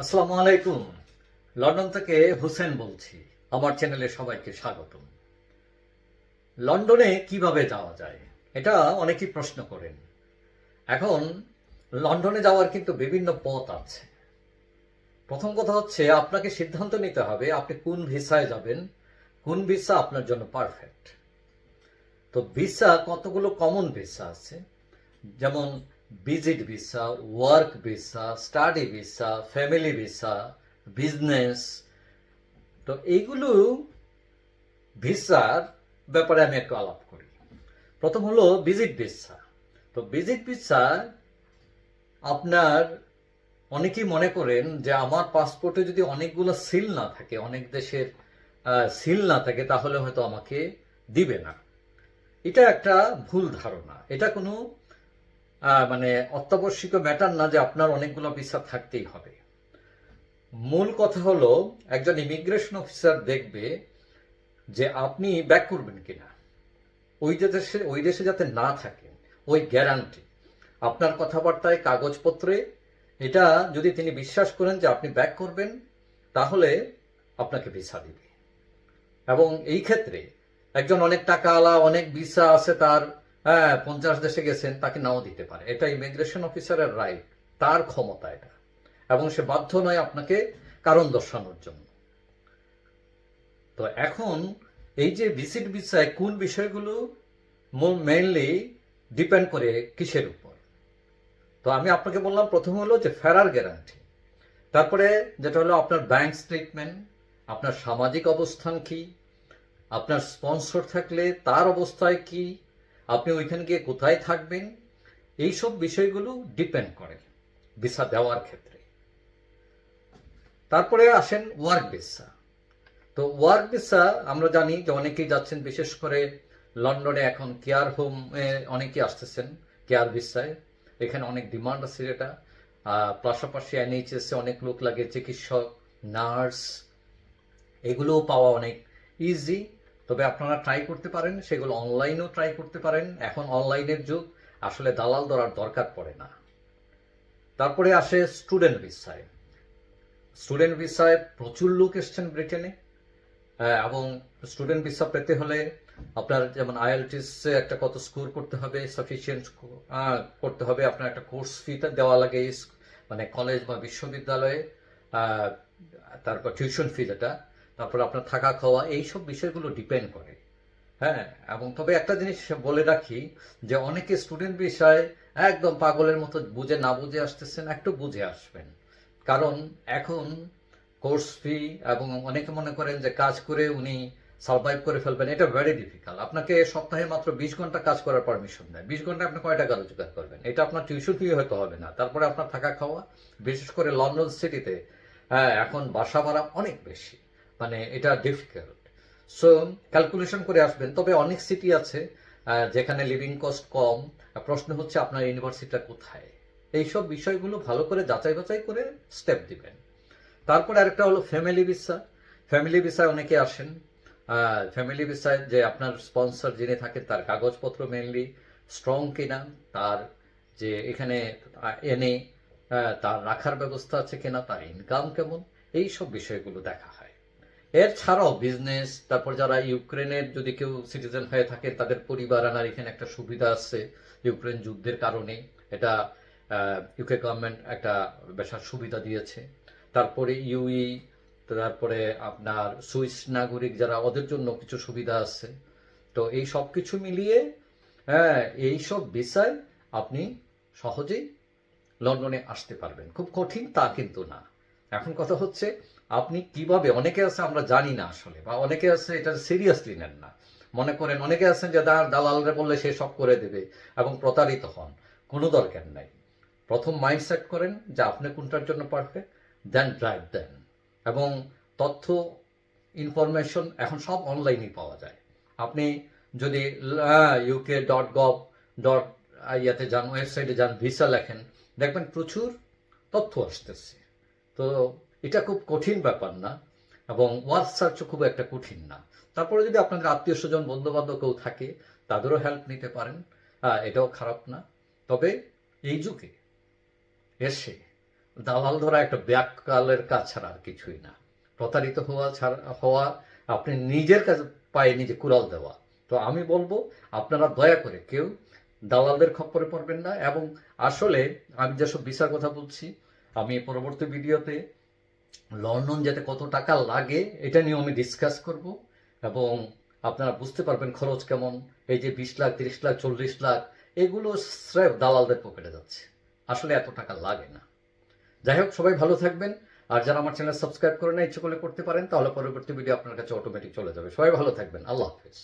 আসসালামু আলাইকুম। লন্ডন থেকে হুসেন বলছি। আমার চ্যানেলে সবাইকে স্বাগতম। লন্ডনে কীভাবে যাওয়া যায়, এটা অনেকেই প্রশ্ন করেন। এখন, লন্ডনে যাওয়ার কিন্তু বিভিন্ন পথ আছে। প্রথম কথা হচ্ছে, আপনাকে সিদ্ধান্ত নিতে হবে আপনি কোন ভিসায় যাবেন, কোন ভিসা আপনার জন্য পারফেক্ট তো ভিসা কতগুলো কমন ভিসা আছে? যেমন visit visa work visa study visa family visa business তো এইগুলো ভিসার ব্যাপারে আমি একটু আলাপ করি। প্রথম হলো ভিজিট ভিসা। তো ভিজিট ভিসা আপনার অনেকেই মনে করেন যে আমার পাসপোর্টে যদি অনেকগুলো সিল না থাকে, অনেক দেশের সিল না থাকে, তাহলে হয়তো আমাকে দিবে না। এটা একটা ভুল ধারণা। এটা কোনো মানে অত্যাবশ্যকীয় ম্যাটার না যে আপনার অনেকগুলো ভিসা থাকতেই হবে। মূল কথা হলো, একজন ইমিগ্রেশন অফিসার দেখবে যে আপনি ব্যাক করবেন কিনা। ওই দেশে ওই দেশে যাতে না থাকেন ওই গ্যারান্টি আপনার কথাবার্তায়, কাগজপত্রে, এটা যদি তিনি বিশ্বাস করেন যে আপনি ব্যাক করবেন, তাহলে আপনাকে ভিসা দিবে। এবং এই ক্ষেত্রে একজন অনেক টাকাওয়ালা, অনেক ভিসা আছে তার হ্যাঁ পঞ্চাশ দেশে গেছেন, তাকে নাও দিতে পারে। এটা ইমিগ্রেশন অফিসারের রাইট তার ক্ষমতা এটা। এবং সে বাধ্য নয় আপনাকে কারণ দর্শানোর জন্য। তো এখন এই যে ভিজিট ভিসায় কোন বিষয়গুলো মেইনলি ডিপেন্ড করে কিসের উপর? তো আমি আপনাকে বললাম, প্রথম হলো যে ফেরার গ্যারান্টি তারপরে যেটা হলো আপনার ব্যাংক স্টেটমেন্ট আপনার সামাজিক অবস্থান কি, আপনার স্পন্সর থাকলে তার অবস্থায় কি আপনি ওইখানে গিয়ে কোথায় থাকবেন? এইসব বিষয়গুলো ডিপেন্ড করে ভিসা দেওয়ার ক্ষেত্রে। তারপরে আসেন ওয়ার্ক ভিসা তো ওয়ার্ক ভিসা আমরা জানি যে অনেকেই যাচ্ছেন, বিশেষ করে লন্ডনে এখন কেয়ার হোম অনেকেই আসতেছেন কেয়ার ভিসায় এখানে অনেক ডিমান্ড আছে যেটা। পাশাপাশি এনএইচএস অনেক লোক লাগে, চিকিৎসক, নার্স, এগুলোও পাওয়া অনেক ইজি তবে আপনারা ট্রাই করতে পারেন, সেগুলো অনলাইনেও ট্রাই করতে পারেন। এখন অনলাইনের যুগ, আসলে দালাল ধরার দরকার পড়ে না। তারপরে আসে স্টুডেন্ট ভিসায় স্টুডেন্ট ভিসায় প্রচুর লোক এসছেন ব্রিটেনে। এবং স্টুডেন্ট ভিসা পেতে হলে আপনার যেমন আইএলটিস একটা কত স্কোর করতে হবে সাফিসিয়েন্ট করতে হবে। আপনার একটা কোর্স ফিটা দেওয়া লাগে মানে কলেজ বা বিশ্ববিদ্যালয়ে তারপর টিউশন ফি যেটা। তারপর আপনার থাকা, খাওয়া, এইসব বিষয়গুলো ডিপেন্ড করে। হ্যাঁ এবং তবে একটা জিনিস বলে রাখি যে অনেকে স্টুডেন্ট বিষয় একদম পাগলের মতো বুঝে না বুঝে আসতেছেন, একটু বুঝে আসবেন। কারণ এখন কোর্স ফি এবং অনেকে মনে করেন যে কাজ করে উনি সার্ভাইভ করে ফেলবেন, এটা ভেরি ডিফিকাল্ট আপনাকে সপ্তাহে মাত্র বিশ ঘণ্টা কাজ করার পারমিশন দেয়। বিশ ঘণ্টা আপনি কয় টাকা রোজগার করবেন? এটা আপনার টিউশন ফি হয়তো হবে না। তারপরে আপনার থাকা, খাওয়া, বিশেষ করে লন্ডন সিটিতে হ্যাঁ এখন বাসা ভাড়া অনেক বেশি। মানে এটা ডিফিকাল্ট সো ক্যালকুলেশন করে আসবেন। তবে অনেক সিটি আছে যেখানে লিভিং কস্ট কম। প্রশ্ন হচ্ছে আপনার ইউনিভার্সিটিটা কোথায়? এইসব বিষয়গুলো ভালো করে যাচাই বাছাই করে স্টেপ দিবেন। তারপরে আরেকটা হলো ফ্যামিলি ভিসা ফ্যামিলি ভিসায় অনেকে আসেন। ফ্যামিলি ভিসায় যে আপনার স্পন্সর যিনি থাকেন, তার কাগজপত্র মেনলি স্ট্রং কিনা, তার যে এখানে এনে তার রাখার ব্যবস্থা আছে কিনা, তার ইনকাম কেমন এই সব বিষয়গুলো দেখা হয়। এর ছাড়াও বিজনেস তারপর যারা ইউক্রেনের যদি কেউ সিটিজেন হয়ে থাকে, তাদের পরিবার আনার এখানে একটা সুবিধা আছে ইউক্রেন যুদ্ধের কারণে। এটা ইউকে গভর্নমেন্ট একটা বিশাল সুবিধা দিয়েছে। তারপরে ইউই তারপরে আপনার সুইস নাগরিক যারা, ওদের জন্য কিছু সুবিধা আছে। তো এই সব কিছু মিলিয়ে হ্যাঁ এই সব বিষয় আপনি সহজেই লন্ডনে আসতে পারবেন। খুব কঠিন তা কিন্তু না। এখন কথা হচ্ছে, আপনি কীভাবে, অনেকে আছে আমরা জানি না আসলে, বা অনেকে আছে এটা সিরিয়াসলি নেন না। মনে করেন, অনেকে আছেন যে দালালরা বললে সে সব করে দেবে এবং প্রতারিত হন। কোনো দরকার নাই। প্রথম মাইন্ড সেট করেন যে আপনি কোনটার জন্য পারফেক্ট দেন ড্রাইভ দেন এবং তথ্য ইনফরমেশন এখন সব অনলাইনেই পাওয়া যায়। আপনি যদি ইউকে ডট গভ ডট ইয়াতে যান ওয়েবসাইটে যান ভিসা লেখেন, দেখবেন প্রচুর তথ্য আসতেছে। তো এটা খুব কঠিন ব্যাপার না এবং ওয়ার্ক সার্চও খুব একটা কঠিন না। তারপরে যদি আপনাদের আত্মীয় স্বজন বন্ধু বান্ধব কেউ থাকে তাদেরও হেল্প নিতে পারেন। আহ, এটাও খারাপ না। তবে এই যুগে এসে দালাল ধরা একটা ব্যাককালের কাজ ছাড়া আর কিছুই না। প্রতারিত হওয়া ছাড়া হওয়া আপনি নিজের কাছে পায়ে নিজে কুড়াল দেওয়া। তো আমি বলব আপনারা দয়া করে কেউ দালালদের খপ্পরে পড়বেন না এবং আসলে আমি যেসব ভিসার কথা বলছি আমি পরবর্তী ভিডিওতে লন্ডন যেতে কত টাকা লাগে, এটা নিয়েও আমি ডিসকাস করব এবং আপনারা বুঝতে পারবেন খরচ কেমন। এই যে বিশ লাখ, তিরিশ লাখ, চল্লিশ লাখ, এগুলো স্রেফ দালালদের পকেটে যাচ্ছে। আসলে এত টাকা লাগে না। যাই হোক, সবাই ভালো থাকবেন। আর যারা আমার চ্যানেল সাবস্ক্রাইব করে না, ইচ্ছে করলে করতে পারেন, তাহলে পরবর্তী ভিডিও আপনার কাছে অটোমেটিক চলে যাবে। সবাই ভালো থাকবেন। আল্লাহ হাফেজ।